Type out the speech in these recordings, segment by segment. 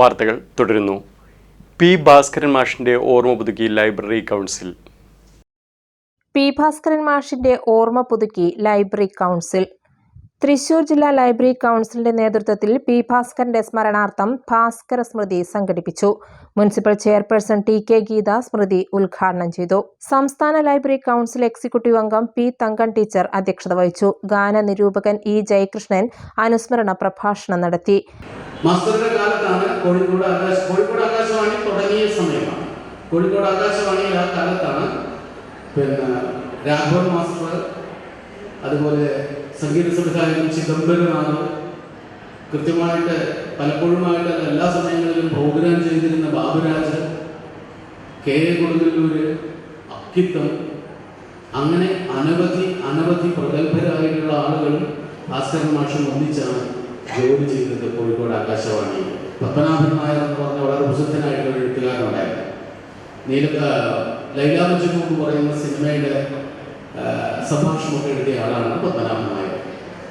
വാർത്തകൾ തുടരുന്നു. പി ഭാസ്കരൻ മാഷിന്റെ ഓർമ്മ പുതുക്കി ലൈബ്രറി കൗൺസിൽ. പി ഭാസ്കരൻ മാഷിന്റെ ഓർമ്മ പുതുക്കി ലൈബ്രറി കൗൺസിൽ. തൃശൂർ ജില്ലാ ലൈബ്രറി കൗൺസിലിന്റെ നേതൃത്വത്തിൽ പി ഭാസ്കരന്റെ സ്മരണാർത്ഥം ഭാസ്കര സ്മൃതി സംഘടിപ്പിച്ചു. Municipal chairperson T K Geetha സ്മൃതി ഉദ്ഘാടനം ചെയ്തു. സംസ്ഥാന ലൈബ്രറി കൗൺസിൽ എക്സിക്യൂട്ടീവ് അംഗം പി തങ്കൻ ടീച്ചർ അധ്യക്ഷത വഹിച്ചു. ഗാന നിരൂപകൻ ഇ ജയകൃഷ്ണൻ അനുസ്മരണ പ്രഭാഷണം നടത്തി. തുടങ്ങിയ സമയമാണ്. പിന്നെ രാഘവൻ മാസ്റ്റർ അതുപോലെ സംഗീത സംവിധായകൻ ചിദംബരനാഥ് കൃത്യമായിട്ട് പലപ്പോഴുമായിട്ട് എല്ലാ സമയങ്ങളിലും പ്രോഗ്രാം ചെയ്തിരുന്ന ബാബുരാജ് കെ എ കൊടുങ്ങല്ലൂര് അക്കിത്തം അങ്ങനെ അനവധി അനവധി പ്രഗത്ഭരായിട്ടുള്ള ആളുകൾ ഭാസ്കരൻ മാഷും ഒന്നിച്ചാണ് ജോലി ചെയ്തത് കോഴിക്കോട് ആകാശവാണി പത്മനാഭൻ നായർ എന്ന് പറഞ്ഞ വളരെ പ്രസിദ്ധനായിട്ടുള്ള എഴുത്തുകാരനുണ്ടായിരുന്നു. നീല ലൈലാ ലൈല എന്ന് പറയുന്ന സിനിമയുടെ സംഭാഷണമൊക്കെ എഴുതിയ ആളാണ് പത്മനാഭൻ നായർ.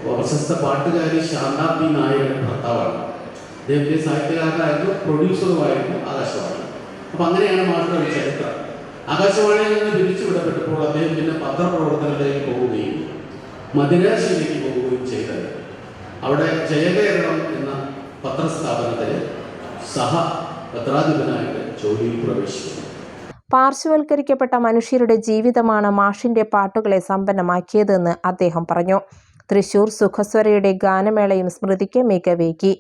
പ്രശസ്ത പാട്ടുകാരി ശാന്ത പി നായരുടെ ഭർത്താവാണ്. അദ്ദേഹത്തിന്റെ സാഹിത്യകാരനായിരുന്നു പ്രൊഡ്യൂസറുമായിരുന്നു ആകാശവാണി. അപ്പോൾ അങ്ങനെയാണ് മാസ്റ്റർ ചരിത്രം. ആകാശവാണിയിൽ നിന്ന് പിരിച്ചുവിടപ്പെട്ടപ്പോൾ അദ്ദേഹം പിന്നെ പത്രപ്രവർത്തനത്തിലേക്ക് പോവുകയും മദിരാശിയിലേക്ക് പോവുകയും ചെയ്തത്. അവിടെ ജയകേരളം എന്ന പത്രസ്ഥാപനത്തിൽ സഹ പത്രാധിപനായിട്ട് ജോലിയിൽ പ്രവേശിക്കുന്നു. പാർശ്വവൽക്കരിക്കപ്പെട്ട മനുഷ്യരുടെ ജീവിതമാണ് മാഷിന്റെ പാട്ടുകളെ സമ്പന്നമാക്കിയതെന്ന് അദ്ദേഹം പറഞ്ഞു. തൃശൂർ സുഖസ്വരയുടെ ഗാനമേളയും സ്മൃതിക്ക് മികവേകി.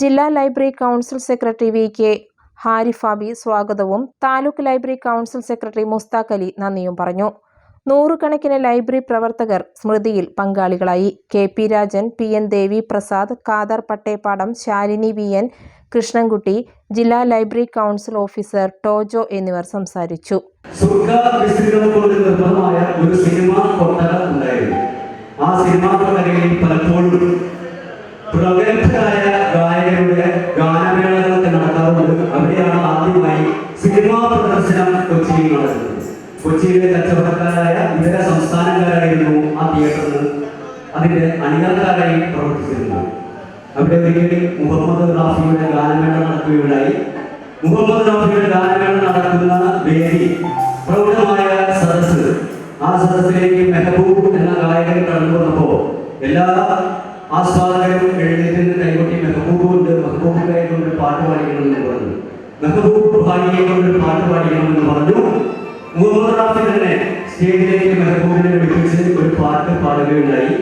ജില്ലാ library council secretary V K Harifabi സ്വാഗതവും taluk library council secretary Mushtaq Ali നന്ദിയും പറഞ്ഞു. നൂറുകണക്കിന് ലൈബ്രറി പ്രവർത്തകർ സ്മൃതിയിൽ പങ്കാളികളായി. K P Rajan P N Devi Prasad Kader Pattepadam Shalini V N Krishnankutty ജില്ലാ ലൈബ്രറി കൗൺസിൽ ഓഫീസർ ടോജോ എന്നിവർ സംസാരിച്ചു. ഒരു സിനിമാ കൊട്ടക ഉണ്ടായിരുന്നു. ആ സിനിമാ പലപ്പോഴും പ്രഗത്ഭരായ ഗായകരുടെ ഗാനമേളകളൊക്കെ നടക്കാറുണ്ട്. അവിടെയാണ് ആദ്യമായി സിനിമാ പ്രദർശനം കൊച്ചിയിൽ നടക്കുന്നത് കൊച്ചിയിലെ കച്ചവടക്കാരായ ഇതര സംസ്ഥാനക്കാരായിരുന്നു ആ തിയേറ്ററിൽ അതിന്റെ അണിയർക്കാരായി പ്രവർത്തിച്ചിരുന്നത്. അവിടെ ഒരിക്കൽ മുഹമ്മദ് റാഫിയുടെ ഗാനമേള നടക്കുകയുണ്ടായി. മുഹമ്മദ് റാഫിയുടെ ഗാനമേള നടക്കുന്ന വേദി പ്രൗഢമായ സദസ്സ്. ആ സദസ്സിലേക്ക് മെഹബൂബ് എന്ന ഗായകൻ കടന്നു വന്നപ്പോ എല്ലാ ആസ്വാദകരും എഴുന്നേറ്റ് നിന്ന് കൈകൊട്ടി മെഹബൂബ് കൊണ്ട് മെഹബൂബ് കൊണ്ട് പാട്ട് പാടിക്കണമെന്ന് പറഞ്ഞു. മെഹബൂബ് ഭാര്യയെ കൊണ്ട് പാട്ട് പാടിക്കണമെന്ന് പറഞ്ഞു. മുഹമ്മദ് റാഫി തന്നെ സ്റ്റേജിലേക്ക് മെഹബൂബിനെ വിളിപ്പിച്ച് ഒരു പാട്ട് പാടുകയുണ്ടായി.